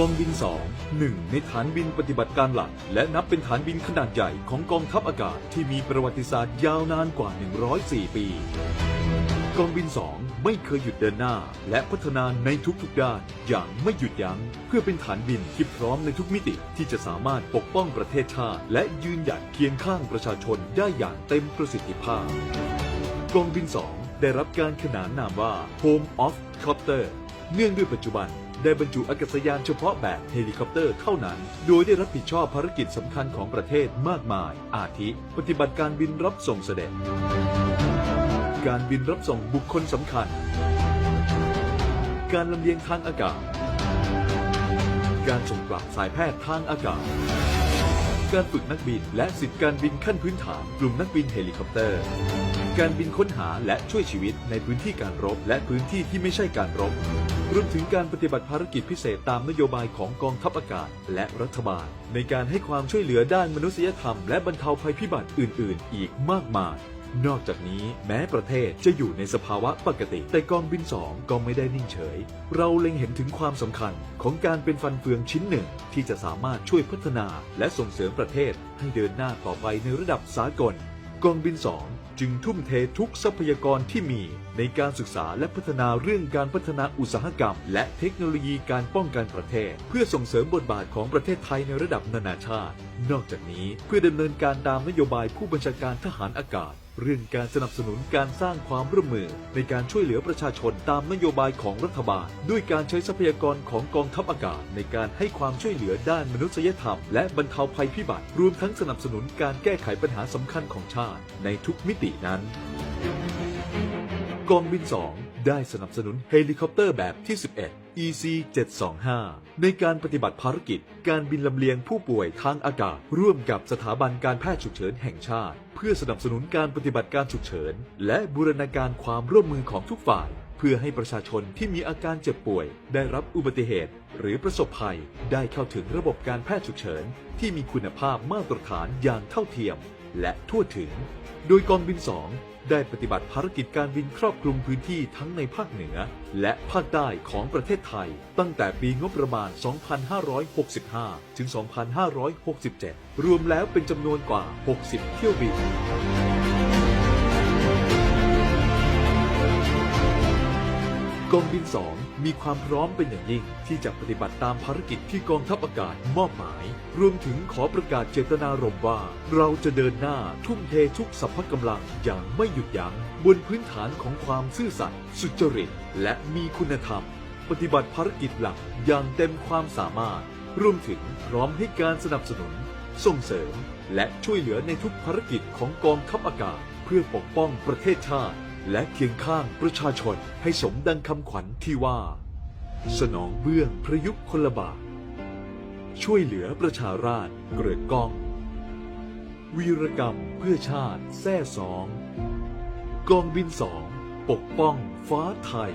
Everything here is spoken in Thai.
กองบิน2หนึ่งในฐานบินปฏิบัติการหลัก และนับเป็นฐานบินขนาดใหญ่ของกองทัพอากาศที่มีประวัติศาสตร์ยาวนานกว่า 104 ปี กองบิน 2 ไม่เคยหยุดเดินหน้า และพัฒนาในทุกๆด้านอย่างไม่หยุดยัง้ง เพื่อเป็นฐานบินที่พร้อมในทุกมิติที่จะสามารถปกป้องประเทศชาติ และยืนหยัดเคียงข้างประชาชนได้อย่างเต็มประสิทธิภาพ กองบิน 2 ได้รับการขนานนามว่า Home of Copter เนื่องด้วยปัจจุบัน ได้บรรจุอากาศยานเฉพาะแบบเฮลิคอปเตอร์เท่านั้น โดยได้รับผิดชอบภารกิจสำคัญของประเทศมากมาย อาทิ ปฏิบัติการบินรับส่งเสด็จ การบินรับส่งบุคคลสำคัญ การลำเลียงทางอากาศ การส่งกลับสายแพทย์ทางอากาศ การฝึกนักบิน และสิทธิการบินขั้นพื้นฐาน กลุ่มนักบินเฮลิคอปเตอร์ การบินค้นหาและช่วยชีวิตในพื้นที่การรบ และพื้นที่ที่ไม่ใช่การรบ รวมถึงการปฏิบัติภารกิจพิเศษตามนโยบายของกองทัพอากาศ และรัฐบาล ในการให้ความช่วยเหลือด้านมนุษยธรรม และบรรเทาภัยพิบัติอื่น ๆ อีกมากมาย นอกจากนี้แม้ประเทศจะอยู่ในสภาวะปกติ แต่กองบินสองก็ไม่ได้นิ่งเฉย เราเล็งเห็นถึงความสำคัญของการเป็นฟันเฟืองชิ้นหนึ่ง ที่จะสามารถช่วยพัฒนาและส่งเสริมประเทศให้เดินหน้าต่อไปในระดับสากล กองบิน2จึงทุ่มเททุกทรัพยากรที่มี ในการศึกษาและพัฒนาเรื่องการพัฒนาอุตสาหกรรม และเทคโนโลยีการป้องกันประเทศ เพื่อส่งเสริมบทบาทของประเทศไทยในระดับนานาชาติ นอกจากนี้เพื่อดำเนินการตามนโยบายผู้บัญชาการทหารอากาศ เรื่องการสนับสนุนการสร้างความร่วมมือในการช่วยเหลือประชาชนตามนโยบายของรัฐบาล ด้วยการใช้ทรัพยากรของกองทัพอากาศ ในการให้ความช่วยเหลือด้านมนุษยธรรม และบรรเทาภัยพิบัติ รวมทั้งสนับสนุนการแก้ไขปัญหาสำคัญของชาติ ในทุกมิตินั้น กองบิน 2 ได้สนับสนุนเฮลิคอปเตอร์แบบที่ 11 EC 725ในการปฏิบัติภารกิจ การบินลำเลียงผู้ป่วยทางอากาศ ร่วมกับสถาบันการแพทย์ฉุกเฉินแห่งชาติ เพื่อสนับสนุนการปฏิบัติการฉุกเฉิน และบูรณาการความร่วมมือของทุกฝ่าย เพื่อให้ประชาชนที่มีอาการเจ็บป่วย ได้รับอุบัติเหตุ หรือประสบภัย ได้เข้าถึงระบบการแพทย์ฉุกเฉิน ที่มีคุณภาพมาตรฐานอย่างเท่าเทียม และทั่วถึง โดยกองบิน 2 ได้ปฏิบัติภารกิจการบินครอบคลุมพื้นที่ทั้งในภาคเหนือ และภาคใต้ของประเทศไทย ตั้งแต่ปีงบประมาณ 2565 ถึง 2567 รวมแล้วเป็นจำนวนกว่า 60 เที่ยวบินกองบิน 2 มีความพร้อมเป็นอย่างยิ่งที่จะปฏิบัติตามภารกิจที่กองทัพอากาศมอบหมาย รวมถึงขอประกาศเจตนารมณ์ว่า เราจะเดินหน้าทุ่มเททุกสรรพกำลังอย่างไม่หยุดยัง้งบนพื้นฐานของความซื่อสัตย์สุจริต และมีคุณธรรม ปฏิบัติภารกิจหลักอย่างเต็มความสามารถ รวมถึงพร้อมให้การสนับสนุน ส่งเสริม และช่วยเหลือในทุกภารกิจของกองทัพอากาศ เพื่อปกป้องประเทศชาติ และเคียงข้างประชาชนให้สมดังคำขวัญที่ว่า สนองเบื้องพระยุคคนละบาท ช่วยเหลือประชาราษฎร์เกริกกอง วีรกรรมเพื่อชาติแท้สอง กองบินสอง ปกป้องฟ้าไทย